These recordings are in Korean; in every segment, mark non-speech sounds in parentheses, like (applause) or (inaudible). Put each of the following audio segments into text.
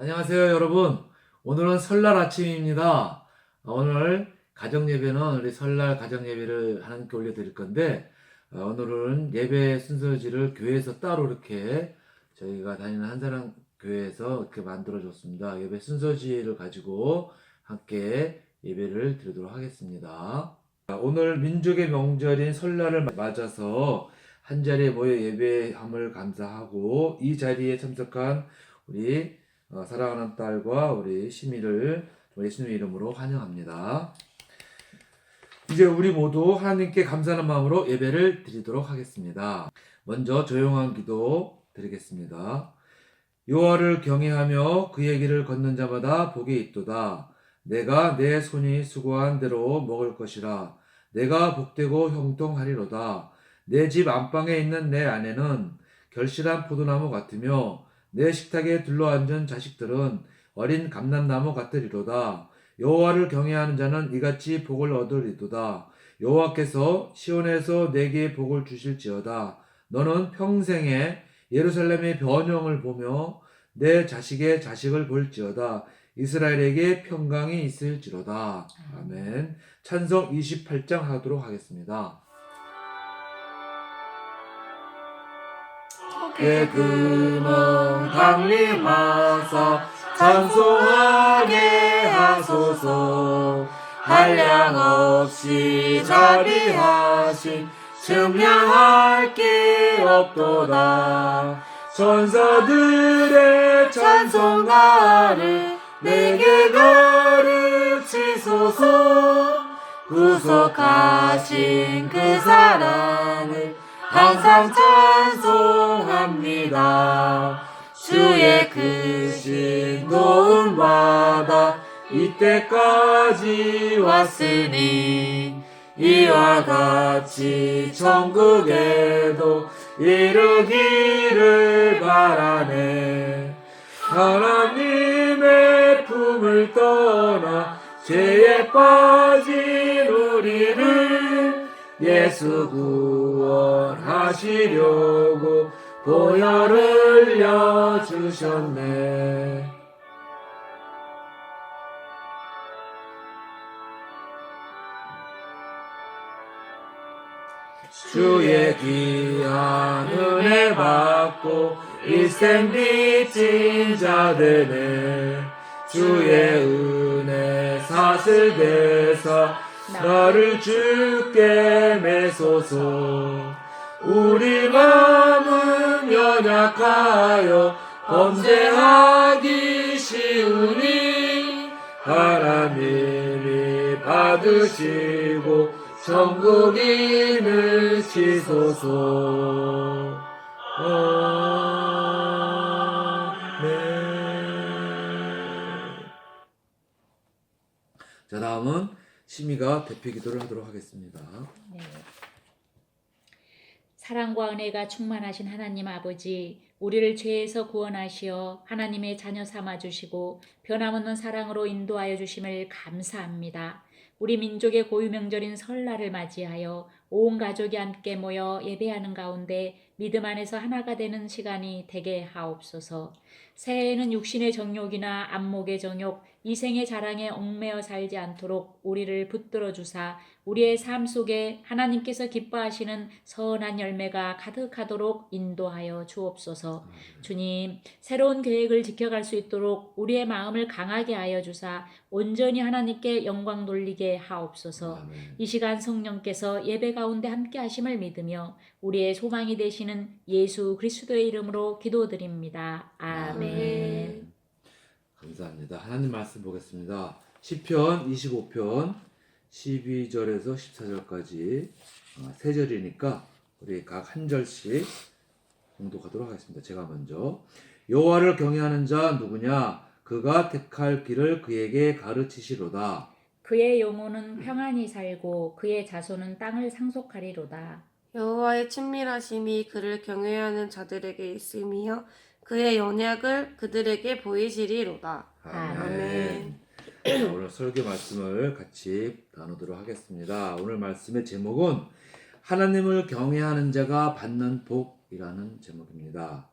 안녕하세요, 여러분. 오늘은 설날 아침입니다. 오늘 가정 예배는 우리 설날 가정 예배를 하나님께 올려드릴 건데 어, 오늘은 예배 순서지를 교회에서 따로 이렇게 저희가 다니는 한사람 교회에서 이렇게 만들어줬습니다. 예배 순서지를 가지고 함께 예배를 드리도록 하겠습니다. 자, 오늘 민족의 명절인 설날을 맞아서 한 자리에 모여 예배함을 감사하고 이 자리에 참석한 우리 어, 사랑하는 딸과 우리 시미를 예수님의 이름으로 환영합니다. 이제 우리 모두 하나님께 감사하는 마음으로 예배를 드리도록 하겠습니다. 먼저 조용한 기도 드리겠습니다. 여호와를 경외하며 그의 길을 걷는 자마다 복이 있도다. 내가 내 손이 수고한 대로 먹을 것이라. 내가 복되고 형통하리로다. 내 집 안방에 있는 내 아내는 결실한 포도나무 같으며 내 식탁에 둘러앉은 자식들은 어린 감람나무 같으리로다. 여호와를 경외하는 자는 이같이 복을 얻으리도다. 여호와께서 시온에서 내게 복을 주실지어다. 너는 평생에 예루살렘의 변형을 보며 내 자식의 자식을 볼지어다. 이스라엘에게 평강이 있을지로다. 아멘. 찬성 28장 하도록 하겠습니다. 금은 강림하사 찬송하게 하소서. 한량없이 자비하신 증명할 게 없도다. 천사들의 찬송 나를 내게 가르치소서. 구속하신 그 사랑을 항상 찬송합니다. 주의 크신 도움 받아 이때까지 왔으니 이와 같이 천국에도 이르기를 바라네. 하나님의 품을 떠나 죄에 빠진 우리를 예수 구원하시려고 보혈을 흘려주셨네. 주의 귀한 은혜 받고 일생 빚진 자들은 주의 은혜 사슬 대사 나를 주께 매소서. 우리 마음은 연약하여 범죄하기 쉬우니 하나님이 받으시고 천국인을 치소서. 아 시미가 대표 기도를 하도록 하겠습니다. 네. 사랑과 은혜가 충만하신 하나님 아버지, 우리를 죄에서 구원하시어 하나님의 자녀 삼아 주시고 변함없는 사랑으로 인도하여 주심을 감사합니다. 우리 민족의 고유 명절인 설날을 맞이하여 온 가족이 함께 모여 예배하는 가운데 믿음 안에서 하나가 되는 시간이 되게 하옵소서. 새해에는 육신의 정욕이나 안목의 정욕, 이생의 자랑에 얽매여 살지 않도록 우리를 붙들어 주사 우리의 삶 속에 하나님께서 기뻐하시는 선한 열매가 가득하도록 인도하여 주옵소서. 주님, 새로운 계획을 지켜갈 수 있도록 우리의 마음을 강하게 하여 주사 온전히 하나님께 영광 돌리게 하옵소서. 이 시간 성령께서 예배 가운데 함께 하심을 믿으며 우리의 소망이 되시는 예수 그리스도의 이름으로 기도드립니다. 아멘. 감사합니다. 하나님 말씀 보겠습니다. 시편 25편 12절에서 14절까지 어, 세 절이니까 우리 각 한 절씩 공독하도록 하겠습니다. 제가 먼저 여호와를 경외하는 자 누구냐? 그가 택할 길을 그에게 가르치시로다. 그의 영혼은 평안히 살고 그의 자손은 땅을 상속하리로다. 여호와의 친밀하심이 그를 경외하는 자들에게 있으며 그의 연약을 그들에게 보이시리로다. 아멘. 자, 오늘 설교 말씀을 같이 나누도록 하겠습니다. 오늘 말씀의 제목은 하나님을 경외하는 자가 받는 복이라는 제목입니다.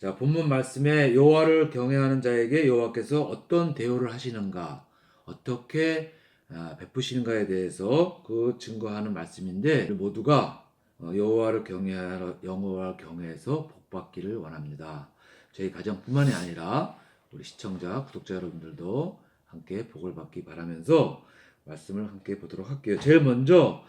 자, 본문 말씀에 여호와를 경외하는 자에게 여호와께서 어떤 대우를 하시는가, 어떻게 아, 베푸시는가에 대해서 그 증거하는 말씀인데 모두가 어, 여호와를 경외하러 여호와를 경외해서 복받기를 원합니다. 저희 가정뿐만이 아니라 우리 시청자, 구독자 여러분들도 함께 복을 받기 바라면서 말씀을 함께 보도록 할게요. 제일 먼저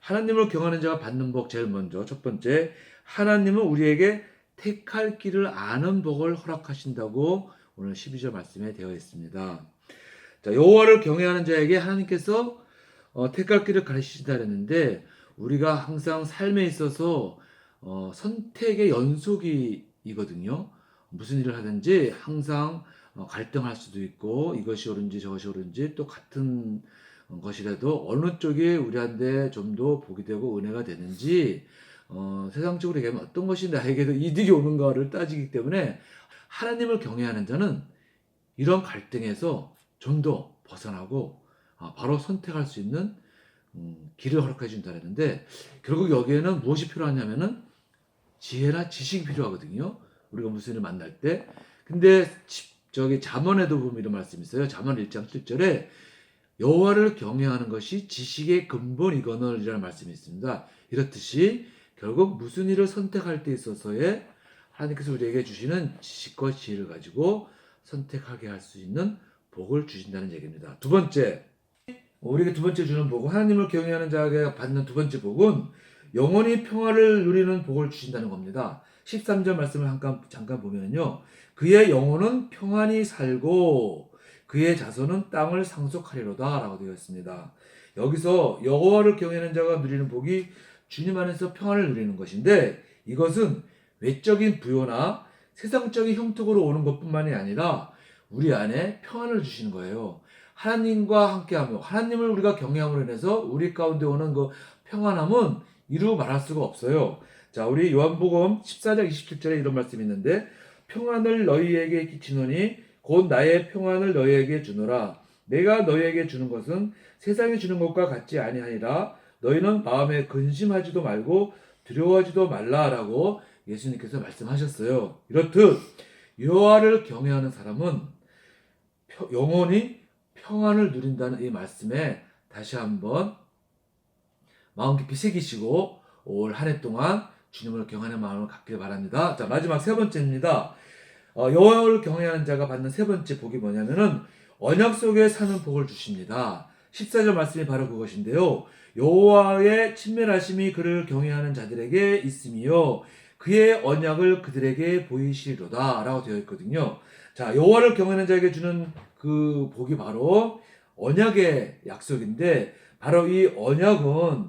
하나님을 경하는 자가 받는 복 제일 먼저 첫 번째 하나님은 우리에게 택할 길을 아는 복을 허락하신다고 오늘 12절 말씀에 되어 있습니다. 자, 여호와를 경외하는 자에게 하나님께서 어, 택할 길을 가르치신다 그랬는데 우리가 항상 삶에 있어서 어, 선택의 연속이거든요. 무슨 일을 하든지 항상 어, 갈등할 수도 있고 이것이 옳은지 저것이 옳은지 또 같은 것이라도 어느 쪽이 우리한테 좀 더 복이 되고 은혜가 되는지 어, 세상적으로 얘기하면 어떤 것이 나에게도 이득이 오는가를 따지기 때문에 하나님을 경외하는 자는 이런 갈등에서 좀 더 벗어나고 아, 바로 선택할 수 있는 음, 길을 허락해 준다 했는데 결국 여기에는 무엇이 필요하냐면은 지혜나 지식이 필요하거든요. 우리가 무슨 일을 만날 때. 근데 지- 저기 잠언에도 보면 이런 말씀이 있어요. 잠언 1장 7절에 여호와를 경외하는 것이 지식의 근본이거늘이라는 말씀이 있습니다. 이렇듯이 결국 무슨 일을 선택할 때 있어서의 하나님께서 우리에게 주시는 지식과 지혜를 가지고 선택하게 할 수 있는 복을 주신다는 얘기입니다. 두 번째, 우리에게 두 번째 주는 복은 하나님을 경외하는 자에게 받는 두 번째 복은 영원히 평화를 누리는 복을 주신다는 겁니다. 13절 말씀을 잠깐, 잠깐 보면요. 그의 영혼은 평안히 살고 그의 자손은 땅을 상속하리로다 라고 되어 있습니다. 여기서 여호와를 경외하는 자가 누리는 복이 주님 안에서 평안을 누리는 것인데 이것은 외적인 부여나 세상적인 형통으로 오는 것뿐만이 아니라 우리 안에 평안을 주시는 거예요. 하나님과 함께하며 하나님을 우리가 경외함으로 인해서 우리 가운데 오는 그 평안함은 이루 말할 수가 없어요. 자, 우리 요한복음 14장 27절에 이런 말씀이 있는데 평안을 너희에게 끼치노니 곧 나의 평안을 너희에게 주노라. 내가 너희에게 주는 것은 세상이 주는 것과 같지 아니하니라. 너희는 마음에 근심하지도 말고 두려워하지도 말라라고 예수님께서 말씀하셨어요. 이렇듯 여호와를 경외하는 사람은 펴- 영원히 평안을 누린다는 이 말씀에 다시 한번 마음 깊이 새기시고 올 한 해 동안 주님을 경외하는 마음을 갖길 바랍니다. 자 마지막 세 번째입니다. 어, 여호와를 경외하는 자가 받는 세 번째 복이 뭐냐면은 언약 속에 사는 복을 주십니다. 14절 말씀이 바로 그것인데요. 여호와의 친밀하심이 그를 경외하는 자들에게 있으며 그의 언약을 그들에게 보이시리로다라고 되어 있거든요. 자, 여호와를 경외하는 자에게 주는 그 복이 바로 언약의 약속인데 바로 이 언약은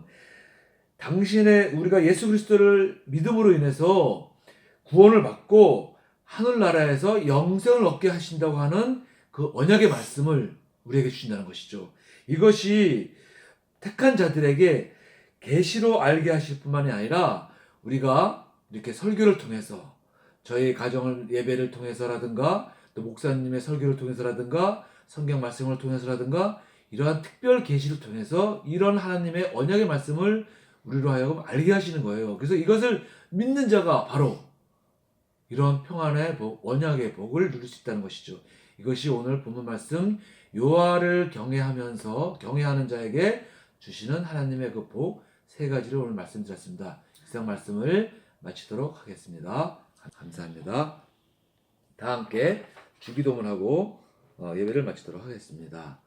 당신의 우리가 예수 그리스도를 믿음으로 인해서 구원을 받고 하늘나라에서 영생을 얻게 하신다고 하는 그 언약의 말씀을 우리에게 주신다는 것이죠. 이것이 택한 자들에게 계시로 알게 하실 뿐만이 아니라 우리가 이렇게 설교를 통해서 저희 가정을 예배를 통해서라든가 또 목사님의 설교를 통해서라든가 성경 말씀을 통해서라든가 이러한 특별 계시를 통해서 이런 하나님의 언약의 말씀을 우리로 하여금 알게 하시는 거예요. 그래서 이것을 믿는 자가 바로 이런 평안의 복, 언약의 복을 누릴 수 있다는 것이죠. 이것이 오늘 본문 말씀 요하를 경외하면서 경외하는 자에게 주시는 하나님의 그 복 세 가지를 오늘 말씀드렸습니다. 이상 말씀을 마치도록 하겠습니다. 감사합니다. 다 함께 주기도문하고 어, 예배를 마치도록 하겠습니다.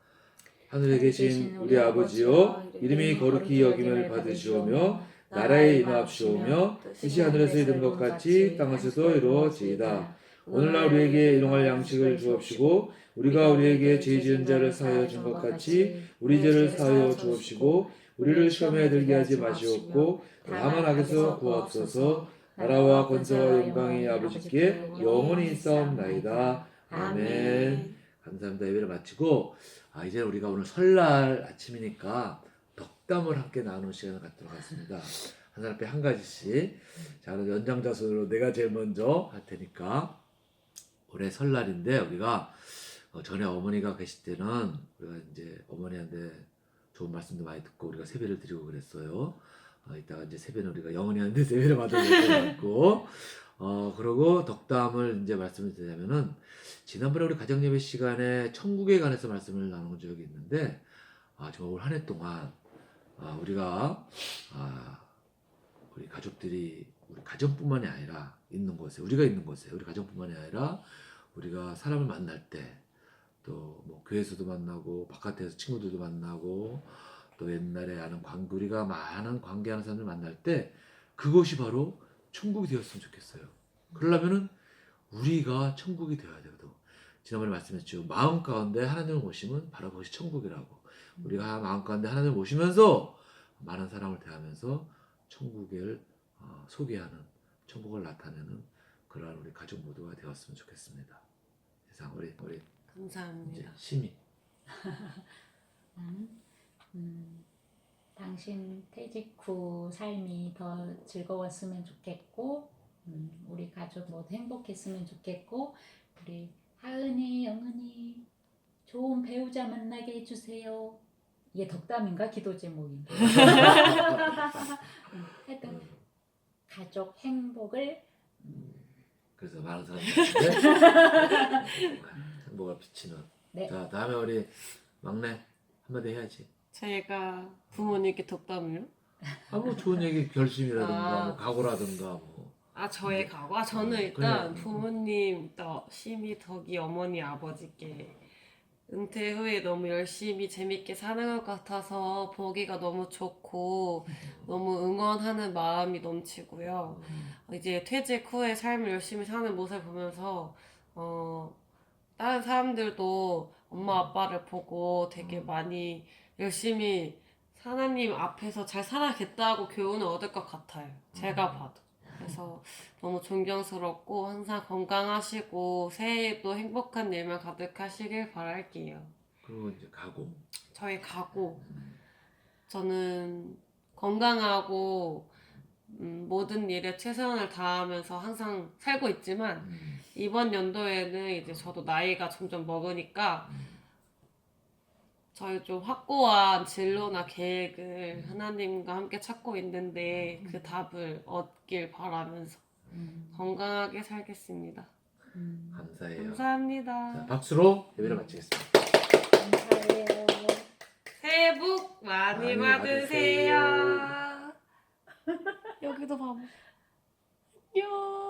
하늘에 계신 우리 아버지여 이름이 거룩히 여김을 받으시오며 나라에 임하옵시오며 뜻이 하늘에서 이룬 것 같이 땅에서도 이루어지이다. 오늘날 우리에게 일용할 양식을 주옵시고 우리가 우리에게 죄 지은 자를 사하여 준 것 같이 우리 죄를 사하여 주옵시고 우리를 시험에 들게 하지 마시옵고 다만 악에서 구하옵소서 나라와 권세와 영광이 아버지께 영원히 있사옵나이다. 아멘. 감사합니다. 예배를 마치고 아, 이제 우리가 오늘 설날 아침이니까 덕담을 함께 나누는 시간을 갖도록 하겠습니다. 한 사람 앞에 한 가지씩. 자, 그럼 연장자수로 내가 제일 먼저 할 테니까 올해 설날인데 우리가 어, 전에 어머니가 계실 때는 우리가 이제 어머니한테 좋은 말씀도 많이 듣고 우리가 세배를 드리고 그랬어요. 어, 이따가 이제 세배는 우리가 영원히 하는데 (laughs) 세배를 같고 어, 그러고 덕담을 이제 말씀을 드리자면은, 지난번에 우리 가정 예배 시간에 천국에 관해서 말씀을 나눈 적이 있는데, 아, 정말 올 한 해 동안, 아, 우리가, 아, 우리 가족들이, 우리 가정뿐만이 아니라, 있는 곳에, 우리가 있는 곳에, 우리 가정뿐만이 아니라, 우리가 사람을 만날 때, 또 뭐 교회에서도 만나고, 바깥에서 친구들도 만나고, 또 옛날에 아는 관계, 우리가 많은 관계하는 사람들 만날 때, 그것이 바로 천국이 되었으면 좋겠어요. 그러려면은 우리가 천국이 되어야 되거든. 지난번에 말씀했죠. 마음 가운데 하나님을 모시면 바로 그것이 천국이라고. 우리가 마음 가운데 하나님을 모시면서 많은 사람을 대하면서 천국을 어, 소개하는, 천국을 나타내는 그러한 우리 가족 모두가 되었으면 좋겠습니다. 세상 우리 우리 이제 감사합니다. 심히 (laughs) 음, 음, 당신 퇴직 후 삶이 더 즐거웠으면 좋겠고, 음, 우리 가족 모두 행복했으면 좋겠고, 우리 하은이, 영은이 좋은 배우자 만나게 해주세요. 이게 덕담인가 기도 제목인가? (laughs) 음, 하여튼 가족 행복을 음, 그래서 많은 사람들한 (laughs) 테 행복을 비치는. 네. 자 다음에 우리 막내 한마디 해야지. 제가 부모님께 덕담을요? 아뭐 좋은 얘기 결심이라든가 아. 뭐 각오라든가 뭐. 아 저의 각오? 아 저는 음, 일단 그래. 부모님, 또 심히 덕이 어머니 아버지께 은퇴 후에 너무 열심히 재밌게 사는 것 같아서 보기가 너무 좋고 너무 응원하는 마음이 넘치고요. 이제 퇴직 후에 삶을 열심히 사는 모습을 보면서 어 다른 사람들도 엄마 아빠를 보고 되게 많이 열심히 하나님 앞에서 잘 살아겠다고 교훈을 얻을 것 같아요. 제가 봐도. 그래서 너무 존경스럽고 항상 건강하시고 새해에도 행복한 일만 가득하시길 바랄게요. 그리고 이제 가고. 저의 각오. 저는 건강하고 음, 모든 일에 최선을 다하면서 항상 살고 있지만 음, 이번 연도에는 이제 저도 나이가 점점 먹으니까 음, 저희 좀 확고한 진로나 계획을 하나님과 함께 찾고 있는데 그 답을 얻길 바라면서 음, 건강하게 살겠습니다. 음, 감사해요. 감사합니다. 자, 박수로 예배를 마치겠습니다. 감사해요. 새해 복 많이, 많이 받으세요. 여기도 봐봐. 안녕.